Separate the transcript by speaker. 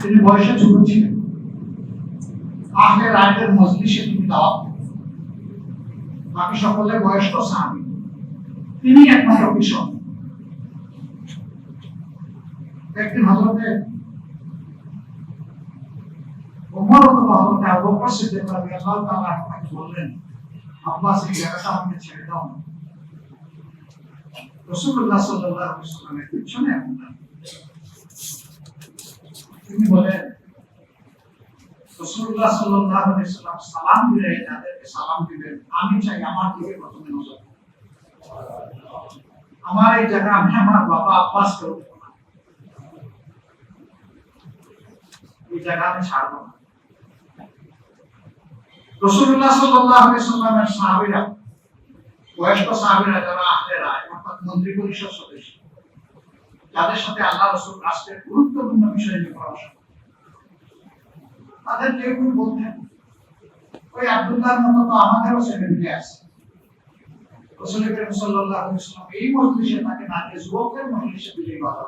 Speaker 1: তিনি বয়সে ছোট ছিলেন। আহলে রায়তের মজলিসে তিনি দাওয়াত বাকি সকলে বয়স্ক সাহাবী। তিনি একমাত্র কিশোর একদিন হজরতে বললেন, আব্বাস, এই জায়গাটা আমাকে ছেড়ে দাও না। রাসূলুল্লাহ সাল্লাল্লাহু আলাইহি পিছনে তিনি বলেন রাসূলুল্লাহ সাল্লাল্লাহু আলাইহি সালাম দিলে যাদেরকে সালাম দিবেন। আমি চাই আমার দিকে প্রথমে নজর আমার এই জায়গা আমি আমার বাবা আব্বাসকে দেবো না। এই জায়গা আমি ছাড়বো না। রসুল্লাহ সাল্লামের সাহাবীরা বয়স্ক সাহাবীরা যারা আহলেরা অর্থাৎ মন্ত্রী পরিষদ সদস্য, তাদের সাথে আল্লাহ রসুল রাষ্ট্রের গুরুত্বপূর্ণ বিষয় নিয়ে পরামর্শ তাদের কেউ কেউ বলতেন, ওই আব্দুল্লাহর মতো তো আমাদেরও মেয়ে আছে রসুল করিম সাল্লাহ আলাইহি এই মজলিসে তাকে দিয়ে যুবকের মজলিসে বিজয়ী করা।